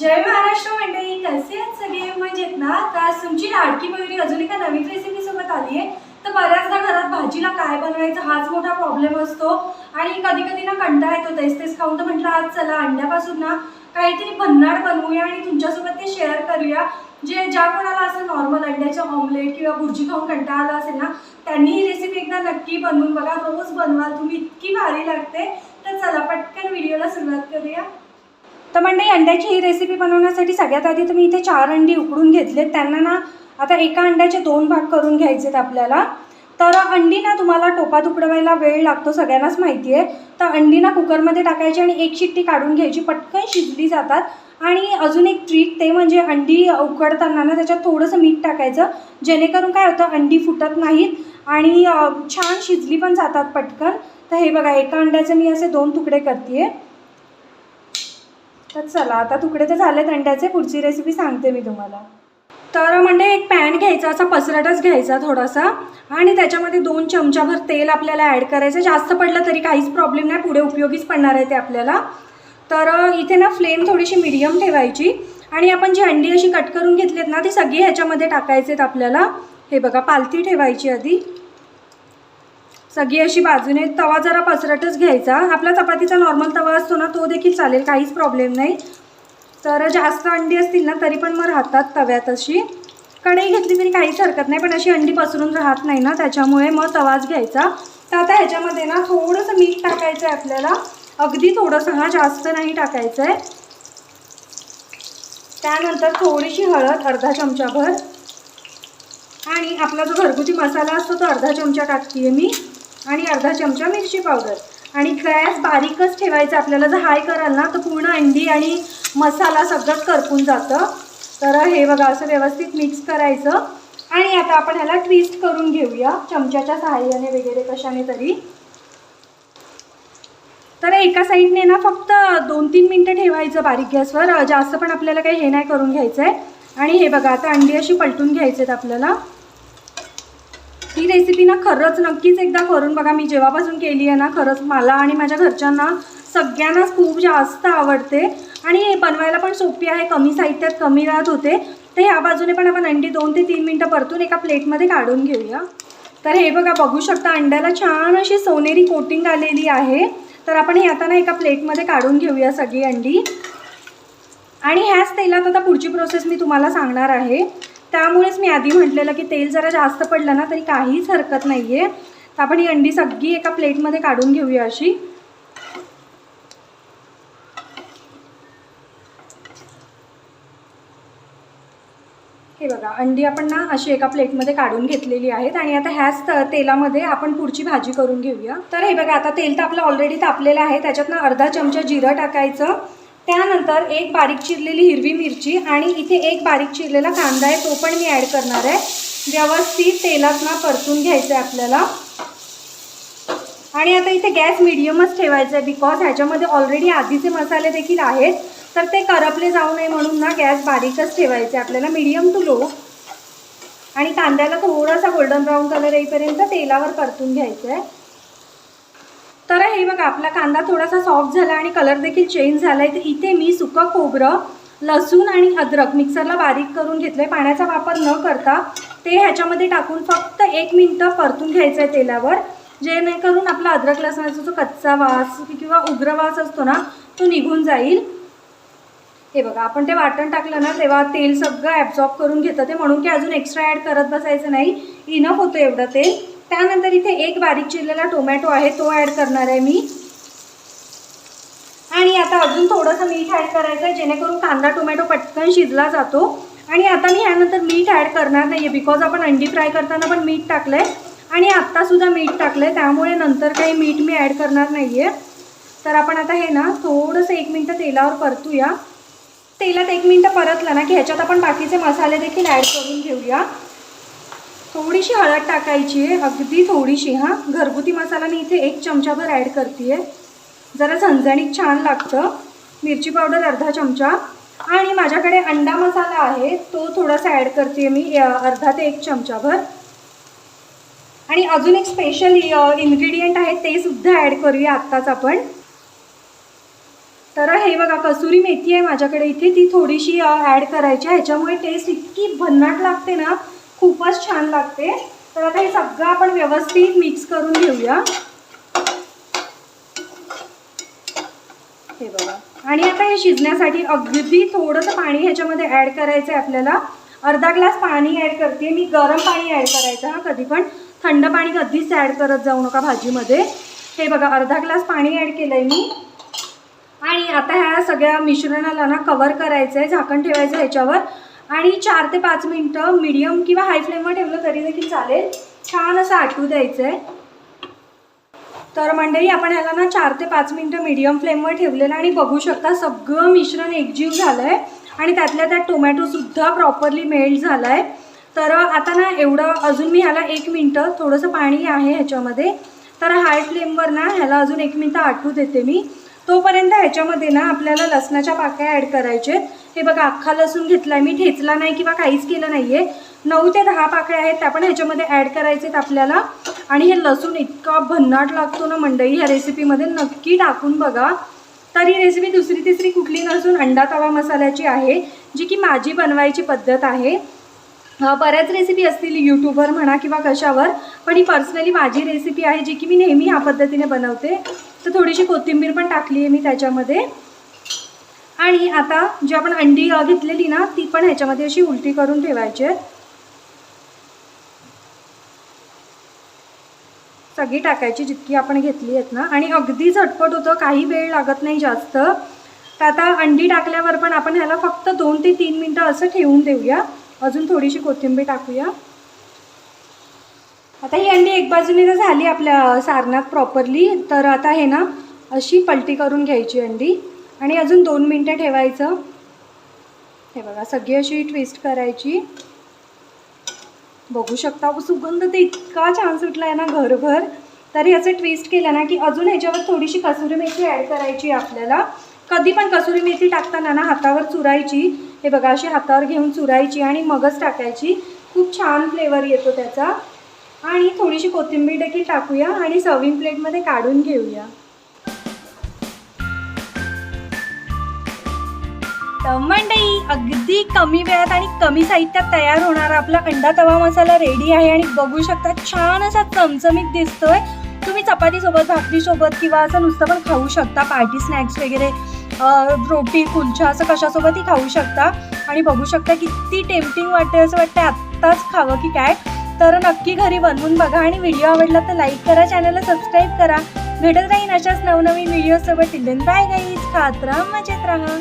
जय महाराष्ट्र मंडळी कसे आहेत सगळे? मजेत ना? तर आज तुमची लाडकी मयुरी अजून एका नवीन रेसिपी सोबत आली आहे. तर बऱ्याचदा घरात भाजीला काय बनवायचं हाच मोठा प्रॉब्लेम असतो. आणि कधी कधी ना कंटाळा येतो तेच तेच खाऊन. तर म्हटलं आज चला अंड्यापासून ना काहीतरी भन्नाट बनवूया आणि तुमच्यासोबत ते शेअर करूया. जे ज्या कोणाला असं नॉर्मल अंड्याचं ऑमलेट किंवा भुर्जी खाऊन कंटाळा आला असेल ना त्यांनी ही रेसिपी एकदा नक्की बनवून बघा. रोज बनवाल तुम्ही इतकी भारी लागते. तर चला पटकन व्हिडिओला सुरुवात करूया. तर मंडळी अंड्याची ही रेसिपी बनवण्यासाठी सगळ्यात आधी तुम्ही इथे चार अंडी उकडून घेतलेत. त्यांना ना आता एका अंड्याचे दोन भाग करून घ्यायचेत आपल्याला. तर अंडी ना तुम्हाला टोपात उकडवायला वेळ लागतो सगळ्यांनाच माहिती आहे. तर अंडी ना कुकरमध्ये टाकायची आणि एक शिट्टी काढून घ्यायची पटकन शिजली जातात. आणि अजून एक ट्रिक ते म्हणजे अंडी उकडताना ना त्याच्यात थोडंसं मीठ टाकायचं जेणेकरून काय होतं अंडी फुटत नाहीत आणि छान शिजली पण जातात पटकन. तर हे बघा एका अंड्याचे मी असे दोन तुकडे करते आहे तर चला आता तुकडे तर झालेत अंड्याचे पुढची रेसिपी सांगते मी तुम्हाला. तर म्हणजे एक पॅन घ्यायचा असा पसरटच घ्यायचा थोडासा. आणि त्याच्यामध्ये दोन चमचाभर तेल आपल्याला ॲड करायचं. जास्त पडलं तरी काहीच प्रॉब्लेम नाही पुढे उपयोगीच पडणार आहे ते आपल्याला. तर इथे ना फ्लेम थोडीशी मिडियम ठेवायची. आणि आपण जी अंडी अशी कट करून घेतलीत ना ती सगळी ह्याच्यामध्ये आहेत आपल्याला. हे बघा पालती ठेवायची आधी. सगळी अशी बाजूने तवा जरा पसरटच घ्यायचा. आपला चपातीचा नॉर्मल तवा असतो ना तो देखील चालेल काहीच प्रॉब्लेम नाही. तर जास्त अंडी असतील ना तरी पण मग राहतात तव्यात अशी कढई घेतली तरी काहीच हरकत नाही पण अशी अंडी पसरून राहत नाही ना त्याच्यामुळे मग तवाच घ्यायचा. तर आता ह्याच्यामध्ये ना थोडंसं मीठ टाकायचं आहे आपल्याला. अगदी थोडंसं हा जास्त नाही टाकायचं आहे त्यानंतर थोडीशी हळद अर्धा चमचाभर. आणि आपला जो घरगुती मसाला असतो तो अर्धा चमचा टाकते मी. आणि अर्धा चमचा मिरची पावडर. आणि गॅस बारीकच ठेवायचा. आपल्याला जर हाय कराल ना तर पूर्ण अंडी आणि मसाला सगळंच करपून जातं. तर हे बघा असं व्यवस्थित मिक्स करायचं. आणि आता आपण ह्याला ट्विस्ट करून घेऊया. चमच्याच्या सहाय्याने वगैरे कशाने तरी. तर एका साईडने ना फक्त दोन तीन मिनटं ठेवायचं बारीक गॅसवर. जास्त पण आपल्याला काही हे नाही करून घ्यायचं आहे आणि हे बघा आता अंडी अशी पलटून घ्यायचे आहेत आपल्याला. ही रेसिपी ना खरंच नक्कीच एकदा करून बघा. मी जेव्हापासून केली आहे ना खरंच मला आणि माझ्या घरच्यांना सगळ्यांनाच खूप जास्त आवडते. आणि बनवायला पण सोपी आहे कमी साहित्यात कमी राहत होते. तर ह्या बाजूने पण आपण अंडी दोन ते तीन मिनटं परतून एका प्लेटमध्ये काढून घेऊया. तर हे बघा बघू शकता अंड्याला छान अशी सोनेरी कोटिंग आलेली आहे. तर आपण हे आता ना एका प्लेटमध्ये काढून घेऊया सगळी अंडी. आणि ह्याच तेलात आता पुढची प्रोसेस मी तुम्हाला सांगणार आहे. त्यामुळेच मी आधी म्हटलेलं की तेल जरा जास्त पडलं ना तरी काहीच हरकत नाही आहे तर आपण ही अंडी सगळी एका प्लेटमध्ये काढून घेऊया अशी. हे बघा अंडी आपण ना अशी एका प्लेटमध्ये काढून घेतलेली आहेत. आणि आता ह्याच तेलामध्ये आपण पुढची भाजी करून घेऊया. तर हे बघा आता तेल तर आपलं ऑलरेडी तापलेलं आहे. त्याच्यात ना अर्धा चमचा जिरं टाकायचं. त्यानंतर एक बारीक चिरलेली हिरवी मिरची आणि इथे एक बारीक चिरलेला कांदा आहे तो पण मी ॲड करणार आहे. व्यवस्थित तेलात ना परतून घ्यायचं आहे आपल्याला. आणि आता इथे गॅस मिडियमच ठेवायचा आहे बिकॉज ह्याच्यामध्ये ऑलरेडी आधीचे मसाले देखील आहेत. तर ते करपले जाऊ नये म्हणून ना गॅस बारीकच ठेवायचे आपल्याला मिडियम टू लो आणि कांद्याला थोडासा गोल्डन ब्राऊन कलर येईपर्यंत तेलावर परतून घ्यायचं आहे तर हे बघा आपला कांदा थोडासा सॉफ्ट झाला आणि कलर देखील चेंज झाला आहे तर इथे मी सुकं खोबरं लसूण आणि अद्रक मिक्सरला बारीक करून घेतलं आहे पाण्याचा वापर न करता ते ह्याच्यामध्ये टाकून फक्त एक मिनटं परतून घ्यायचं आहे तेलावर. जेणेकरून आपला अद्रक लसणाचा जो कच्चा वास किंवा उग्र वास असतो ना तो निघून जाईल. हे बघा आपण ते वाटण टाकलं ना तेव्हा तेल सगळं ॲब्झॉर्ब करून घेतं. ते म्हणून की अजून एक्स्ट्रा ॲड करत बसायचं नाही. इनफ होतं एवढं तेल. त्यानंतर इथे एक बारीक चिरलेला टोमॅटो आहे तो ॲड करणार आहे मी. आणि आता अजून थोडंसं मीठ ॲड करायचं आहे जेणेकरून कांदा टोमॅटो पटकन शिजला जातो. आणि आता मी ह्यानंतर मीठ ॲड करणार नाही आहे बिकॉज आपण अंडी फ्राय करताना पण मीठ टाकलं आहे आणि आत्तासुद्धा मीठ टाकलं आहे त्यामुळे नंतर काही मीठ मी ॲड करणार नाही आहे तर आपण आता हे ना थोडंसं एक मिनटं तेलावर परतूया. तेलात एक मिनटं परतलं ना की ह्याच्यात आपण बाकीचे मसाले देखील ॲड करून घेऊया. थोडीशी हळद टाकायची आहे अगदी थोडीशी हां. घरगुती मसाला मी इथे एक चमचाभर ॲड करते आहे जरा झणझणीत छान लागतं. मिरची पावडर अर्धा चमचा. आणि माझ्याकडे अंडा मसाला आहे तो थोडासा ॲड करते मी अर्धा ते एक चमचाभर. आणि अजून एक स्पेशल इन्ग्रेडियंट आहे ते सुद्धा ॲड करूया आत्ताच आपण. तर हे बघा कसुरी मेथी आहे माझ्याकडे इथे ती थोडीशी ॲड करायची आहे. ह्याच्यामुळे टेस्ट इतकी भन्नाट लागते ना खूपच छान लागते. तर आता हे सगळं आपण व्यवस्थित मिक्स करून घेऊया. हे बघा. आणि आता हे शिजण्यासाठी अगदी थोडंसं पाणी ह्याच्यामध्ये ॲड करायचं आहे आपल्याला. अर्धा ग्लास पाणी ॲड करते. मी गरम पाणी ॲड करायचं हा कधी पण. थंड पाणी कधीच ॲड करत जाऊ नका भाजीमध्ये. हे बघा अर्धा ग्लास पाणी ॲड केलं आहे मी. आणि आता ह्या सगळ्या मिश्रणाला ना कवर करायचं आहे झाकण ठेवायचं ह्याच्यावर. आणि चार ते पाच मिनटं मीडियम किंवा हाय फ्लेमवर ठेवलं तरी देखील चालेल. छान असं आटू द्यायचं आहे तर मंडळी आपण ह्याला ना चार ते पाच मिनटं मीडियम फ्लेमवर ठेवलेलं आणि बघू शकता सगळं मिश्रण एकजीव झालं आहे आणि त्यातल्या त्यात टोमॅटोसुद्धा प्रॉपरली मेल्ट झाला आहे तर आता ना एवढं अजून मी ह्याला एक मिनटं थोडंसं पाणी आहे ह्याच्यामध्ये. तर हाय फ्लेमवर ना ह्याला अजून एक मिनटं आटू देते मी. तोपर्यंत ह्याच्यामध्ये ना आपल्याला लसणाच्या पाकळ्या ॲड करायचे हे बघा अख्खा लसूण घेतला आहे मी ठेचला नाही किंवा काहीच केलं नाही आहे नऊ ते दहा पाकळ्या आहेत त्या पण ह्याच्यामध्ये ॲड करायचे आहेत आपल्याला. आणि हे लसूण इतका भन्नाट लागतो ना मंडई ह्या रेसिपीमध्ये नक्की टाकून बघा. तर ही रेसिपी दुसरी तिसरी कुठली नसून अंडा तवा मसाल्याची आहे जी की माझी बनवायची पद्धत आहे. बऱ्याच रेसिपी असतील यूट्यूबवर म्हणा किंवा कशावर पण ही पर्सनली माझी रेसिपी आहे जी की मी नेहमी ह्या पद्धतीने बनवते. तर थोडीशी कोथिंबीर पण टाकली आहे मी त्याच्यामध्ये. आणि आता जी आपण अंडी घेतलेली ना ती पण ह्याच्यामध्ये अशी उलटी करून ठेवायची आहेत. सगळी टाकायची जितकी आपण घेतली आहेत ना. आणि अगदी झटपट होतं काही वेळ लागत नाही जास्त. तर आता अंडी टाकल्यावर पण आपण ह्याला फक्त दोन ते तीन मिनटं असं ठेवून देऊया. अजून थोडीशी कोथिंबीर टाकूया. आता ही अंडी एक बाजूने तर झाली आपल्या सारणात प्रॉपरली तर आता हे ना अशी पलटी करून घ्यायची अंडी. आणि अजून दोन मिनटं ठेवायचं. हे बघा सगळी अशी ट्विस्ट करायची. बघू शकता सुगंध तर इतका छान सुटला आहे ना घरभर. तर ह्याचं ट्विस्ट केलं ना की अजून ह्याच्यावर थोडीशी कसुरी मेथी ॲड करायची आहे आपल्याला. कधी पण कसुरी मेथी टाकताना ना हातावर चुरायची. हे बघा अशी हातावर घेऊन चुरायची आणि मगच टाकायची. खूप छान फ्लेवर येतो त्याचा. आणि थोडीशी कोथिंबीर देखील टाकूया आणि सर्विंग प्लेटमध्ये काढून घेऊया. तर मंडई अगदी कमी वेळात आणि कमी साहित्यात तयार होणारा आपला अंडा तवा मसाला रेडी आहे आणि बघू शकता छान असा चमचमीत दिसतोय. तुम्ही चपातीसोबत भाकरीसोबत किंवा असं नुसतं पण खाऊ शकता पार्टी स्नॅक्स वगैरे. रोटी कुलछा असं कशासोबतही खाऊ शकता? आणि बघू शकता किती टेम्पटिंग वाटते असं वाटतं आत्ताच खावं की काय? तर नक्की घरी बनवून बघा आणि व्हिडिओ आवडला तर लाईक करा चॅनलला सबस्क्राईब करा. भेटत राहीन अशाच नवनवीन व्हिडिओसोबत टिल्डन बाय गाईज खात राहा मजेत राहा.